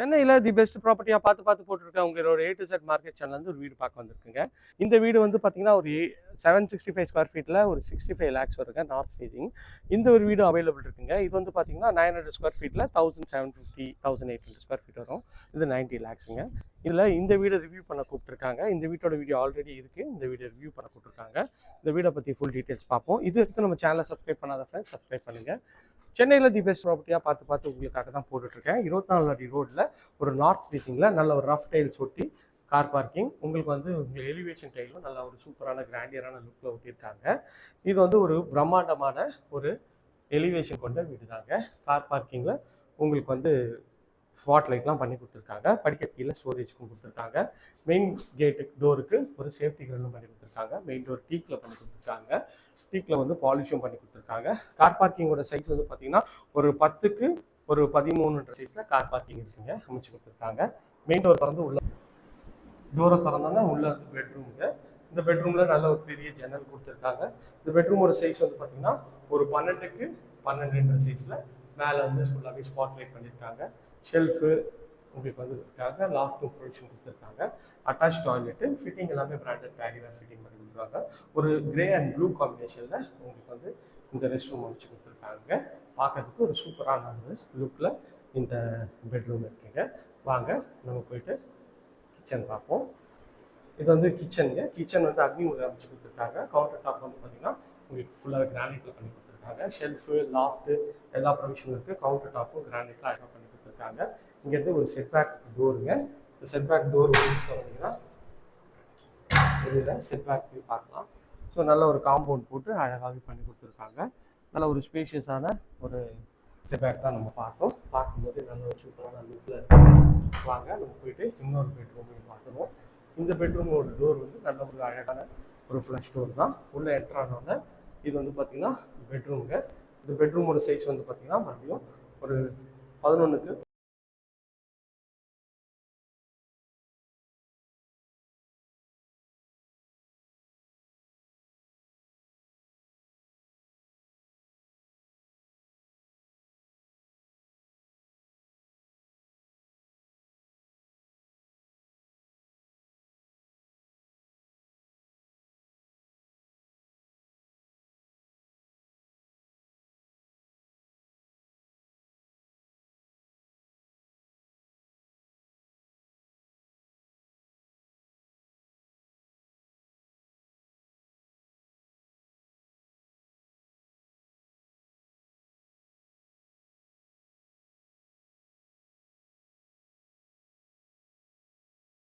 சென்னையில் the best ப்ராப்பர்ட்டியாக பார்த்து பார்த்து போட்டிருக்க உங்களோட A to Z market channel ஒரு வீடு பார்க்க வந்திருக்குங்க. இந்த வீடு வந்து பார்த்தீங்கன்னா ஒரு செவன் சிக்ஸ்டி ஃபைவ் ஸ்கொயர் ஃபீட்டில் ஒரு சிக்ஸ்டி ஃபைவ் லேக்ஸ் வருங்க நார்த் ஃபேஸிங் இந்த ஒரு வீடு அவைலபிள் இருக்குங்க. இது வந்து பார்த்தீங்கன்னா நைன் ஹண்ட்ரட் ஸ்கொயர் ஃபீட்டில் thousand seven fifty thousand eight hundred square feet வரும். இது நைன்ட்டி லேக்ஸுங்க இதில் இந்த வீடை ரிவ்யூ பண்ண கூப்பிட்டுருக்காங்க. இந்த வீட்டோட வீடியோ ஆல்ரெடி இருக்குது இந்த வீடியோ ரிவ்யூ பண்ண கூப்பிட்டுருக்காங்க. இந்த வீடை பற்றி ஃபுல் டீட்டெயில்ஸ் பார்ப்போம். இது வரைக்கும் நம்ம சேனலை சப்ஸ்கிரைப் பண்ணாத ஃப்ரெண்ட்ஸ் சப்ஸ்கிரைப் பண்ணுங்கள் சென்னையில் தி பெஸ்ட் ப்ராப்பர்ட்டியாக பார்த்து பார்த்து உங்களுக்காக தான் போட்டுட்ருக்கேன். இருபத்தி நாலு அடி ரோட்டில் ஒரு நார்த் ஃபேஸிங்கில் நல்ல ஒரு ரஃப் டைல்ஸ் ஒட்டி கார் பார்க்கிங் உங்களுக்கு வந்து உங்களுக்கு எலிவேஷன் டைலும் நல்ல ஒரு சூப்பரான கிராண்டியரான லுக்கில் ஒட்டியிருக்காங்க. இது வந்து ஒரு பிரம்மாண்டமான ஒரு எலிவேஷன் கொண்ட வீடு தாங்க கார் பார்க்கிங்கில் உங்களுக்கு வந்து ஸ்பாட் லைட்லாம் பண்ணி கொடுத்துருக்காங்க. படிக்க கீழே ஸ்டோரேஜ்க்கும் கொடுத்துருக்காங்க. மெயின் கேட்டு டோருக்கு ஒரு சேஃப்டி கிரில்லும் பண்ணி கொடுத்துருக்காங்க. மெயின் டோர் டீக்கில் பண்ணி கொடுத்துருக்காங்க. டீக்கில் வந்து பாலிஷும் பண்ணி கொடுத்துருக்காங்க. கார் பார்க்கிங்கோட சைஸ் வந்து பார்த்தீங்கன்னா ஒரு பத்துக்கு ஒரு பதிமூணுன்ற சைஸில் கார் பார்க்கிங் இருக்குங்க. அமைச்சு கொடுத்துருக்காங்க. மெயின் டோர் திறந்து உள்ள டோரை திறந்தோன்னா உள்ள வந்து பெட்ரூமுங்க இந்த பெட்ரூமில் நல்ல ஒரு பெரிய ஜன்னல் கொடுத்துருக்காங்க. இந்த பெட்ரூமோட சைஸ் வந்து பார்த்தீங்கன்னா ஒரு பன்னெண்டுக்கு பன்னெண்டுன்ற சைஸில் மேலே வந்து ஃபுல்லாகவே ஸ்பாட் லைட் பண்ணியிருக்காங்க ஷெல்ஃபு உங்களுக்கு வந்து இருக்காங்க லாஃப்ட் ப்ரொடக்ஷன் கொடுத்துருக்காங்க. அட்டாச் டாய்லெட்டு ஃபிட்டிங் எல்லாமே பிராண்டட் பேரியாக ஃபிட்டிங் பண்ணி கொடுத்துருக்காங்க. ஒரு கிரே அண்ட் ப்ளூ காம்பினேஷனில் உங்களுக்கு வந்து இந்த ரெஸ்ட் ரூம் அமைச்சு கொடுத்துருக்காங்க. பார்க்கறதுக்கு ஒரு சூப்பரான ஒரு லுக்கில் இந்த பெட்ரூம் இருக்குங்க. வாங்க நம்ம போயிட்டு கிச்சன் பார்ப்போம். இது வந்து கிச்சனுங்க கிச்சன் வந்து அக்னி உள்ள அமைச்சு கொடுத்துருக்காங்க. கவுண்டர் டாப் வந்து பார்த்தீங்கன்னா உங்களுக்கு ஃபுல்லாக கிரானைட்டில் பண்ணி கொடுத்துருக்காங்க. ஷெல்ஃபு லாஃப்ட்டு எல்லா ப்ரொவிஷனும் இருக்குது கவுண்டர் டாப்பும் கிரானைட்லாம் அழகாக பண்ணி கொடுத்துருக்காங்க. இங்கேருந்து ஒரு செட்பேக் டோருங்க இந்த செட்பேக் டோர் வந்து திறந்தீங்கன்னா வெளியில் செட்பேக் வியூ பார்க்கலாம். ஸோ நல்ல ஒரு காம்பவுண்ட் போட்டு அழகாகவே பண்ணி கொடுத்துருக்காங்க. நல்ல ஒரு ஸ்பேஷியஸான ஒரு செட்பேக் தான் நம்ம பார்த்தோம். பார்க்கும்போது நல்ல ஒரு சூப்பரான லுக்கில் வாங்க நம்ம போயிட்டு இன்னொரு பெட்ரூமையும் பார்த்துருவோம். இந்த பெட்ரூமோட டோர் வந்து நல்ல ஒரு அழகான ஒரு ஃப்ளஷ் டோர் தான். உள்ளே என்ட்ரானோட இது வந்து பார்த்திங்கன்னா பெட்ரூமுங்க இந்த பெட்ரூமோட சைஸ் வந்து பார்த்திங்கன்னா மறுபடியும் ஒரு பதினொன்றுக்கு